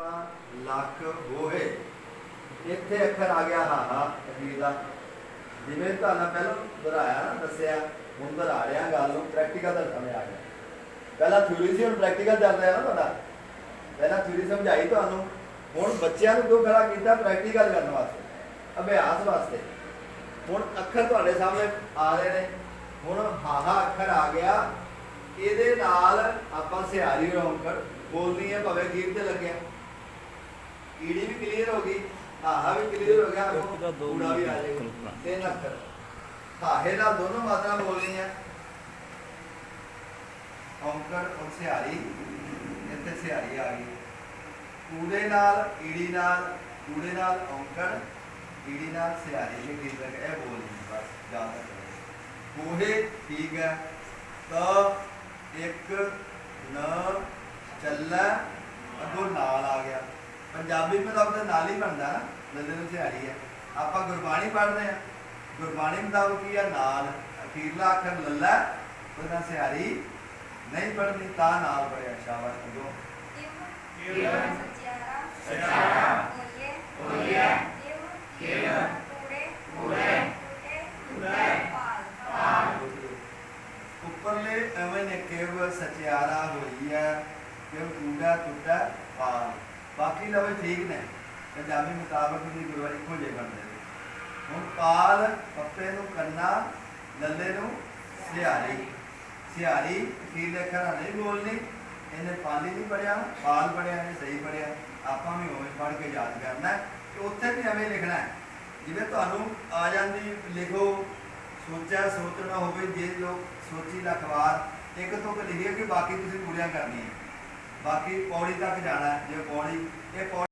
ਆਪਾਂ ਲੱਖ ਹੋਏ ਇੱਥੇ ਅੱਖਰ ਆ ਗਿਆ ਹਾਹਾ ਅਖੀਰ ਦਾ। ਜਿਵੇਂ ਤੁਹਾਨੂੰ ਪਹਿਲਾਂ ਦੁਹਰਾਇਆ ਨਾ, ਦੱਸਿਆ ਹੁਣ ਦੁਹਰਾ ਰਿਹਾ ਗੱਲ ਨੂੰ ਪ੍ਰੈਕਟੀਕਲ ਦਾ ਸਮਝ ਆ ਗਿਆ। ਪਹਿਲਾਂ ਥਿਊਰੀ ਸੀ, ਹੁਣ ਪ੍ਰੈਕਟੀਕਲ ਚੱਲ ਰਿਹਾ ਨਾ ਤੁਹਾਡਾ। ਪਹਿਲਾਂ ਥਿਊਰੀ ਸਮਝਾਈ ਤੁਹਾਨੂੰ। ਹੁਣ ਬੱਚਿਆਂ ਨੂੰ ਕਿਉਂ ਖੜਾ ਕੀਤਾ ਪ੍ਰੈਕਟੀਕਲ ਕਰਨ ਵਾਸਤੇ, ਅਭਿਆਸ ਵਾਸਤੇ? ਹੁਣ ਅੱਖਰ ਤੁਹਾਡੇ ਸਾਹਮਣੇ ਆ ਰਹੇ ਨੇ। ਹੁਣ ਹਾਹਾ ਅੱਖਰ ਆ ਗਿਆ। ਇਹਦੇ ਨਾਲ ਆਪਾਂ ਸਿਹਾਰੀ ਰੌਂਕੜ ਬੋਲਣੀ ਹੈ, ਭਾਵੇਂ ਗੀਤ ਤੇ ਲੱਗਿਆ। ਈੜੀ ਵੀ ਕਲੀਅਰ ਹੋ ਗਈ ਹਾਹਾ ਵੀ ਕਲੀਅਰ ਹੋ ਗਿਆ ਇੱਕ ਦਾ ਦੋ ਊੜਾ ਵੀ ਆ ਜਾਏਗਾ ਕਲਪਨਾ। ਤਿੰਨ ਅੱਖਰ ਹਾਹੇ ਨਾਲ ਦੋਨੋਂ ਮਾਤਰਾ ਬੋਲਣੀਆਂ ਔਂਕੜ ਔਰ ਸਿਹਾਰੀ ਇੱਥੇ ਸਿਹਾਰੀ ਆ ਗਈ। ਊੜੇ ਨਾਲ ਈੜੀ ਨਾਲ ਊੜੇ ਨਾਲ ਔਂਕੜ ਈੜੀ ਨਾਲ ਸਿਹਾਰੀ ਇਹ ਗੀਤ ਲੱਗ ਇਹ ਬੋਲਣੀ ਬਸ ਯਾਦ ਰੱਖੋ ਕੋਹੇ ਠੀਕ ਹੈ। ਤਾਂ ਇੱਕ ਨ ਚੱਲਾ ਅੱਗੋਂ ਨਾਲ ਆ ਗਿਆ। ਪੰਜਾਬੀ ਮੁਤਾਬਕ ਤਾਂ ਨਾਲ ਹੀ ਬਣਦਾ ਨਾ, ਨਜ਼ਰ ਨੂੰ ਸਿਹਾਰੀ ਹੈ। ਆਪਾਂ ਗੁਰਬਾਣੀ ਪੜ੍ਹਦੇ ਆ ਗੁਰਬਾਣੀ ਮੁਤਾਬਕ ਕੀ ਆ? ਨਾਲ। ਅਖੀਰਲਾ ਅੱਖਰ ਲੱਲਾ, ਉਹਦਾ ਸਿਹਾਰੀ ਨਹੀਂ ਪੜ੍ਹਨੀ, ਤਾਂ ਨਾਲ ਪੜਿਆ ਸ਼ਾਬਾਸ਼ ਅੱਗੋਂ ਉੱਪਰਲੇ ਐਵੇਂ ਨੇ ਕਿਵ ਸਚਿਆਰਾ ਹੋਈ ਕਿ ਕੂੜਾ ਟੁੱਟਾ ਪਾਲ। ਬਾਕੀ ਲਵੇ ਠੀਕ ਨੇ। ਪੰਜਾਬੀ ਮੁਤਾਬਕ ਦੀ ਗੁਰਬਾਣੀ ਇੱਕੋ ਜਿਹੇ ਬਣਦੇ ਨੇ ਹੁਣ ਪਾਲ ਪੱਪੇ ਨੂੰ ਕੰਨਾ, ਲੱਲੇ ਨੂੰ ਸਿਹਾਰੀ। ਸਿਹਾਰੀ ਕੀ ਲਿਖਣਾ ਨਹੀਂ ਬੋਲਣੀ ਇਹਨੇ ਪਾਲੀ ਨਹੀਂ ਪੜਿਆ ਪਾਲ ਪੜਿਆ ਇਹਨੇ ਸਹੀ ਪੜਿਆ ਆਪਾਂ ਵੀ ਉਵੇਂ ਪੜ ਕੇ ਯਾਦ ਕਰਨਾ ਕਿ ਉੱਥੇ ਵੀ ਐਵੇਂ ਲਿਖਣਾ ਹੈ। ਜਿਵੇਂ ਤੁਹਾਨੂੰ ਆ ਜਾਂਦੀ ਲਿਖੋ, ਸੋਚਿਆ ਸੋਚਣਾ ਹੋਵੇ, ਜੇ ਲੋਕ ਸੋਚੀ ਦਾ ਇੱਕ ਤੋਂ ਲਿਖਿਆ ਕਿ ਬਾਕੀ ਤੁਸੀਂ ਪੂਰੀਆਂ ਕਰਨੀਆਂ। ਬਾਕੀ ਪੌੜੀ ਤੱਕ ਜਾਣਾ ਹੈ। ਜੇ ਪੌੜੀ ਇਹ ਪੌੜੀ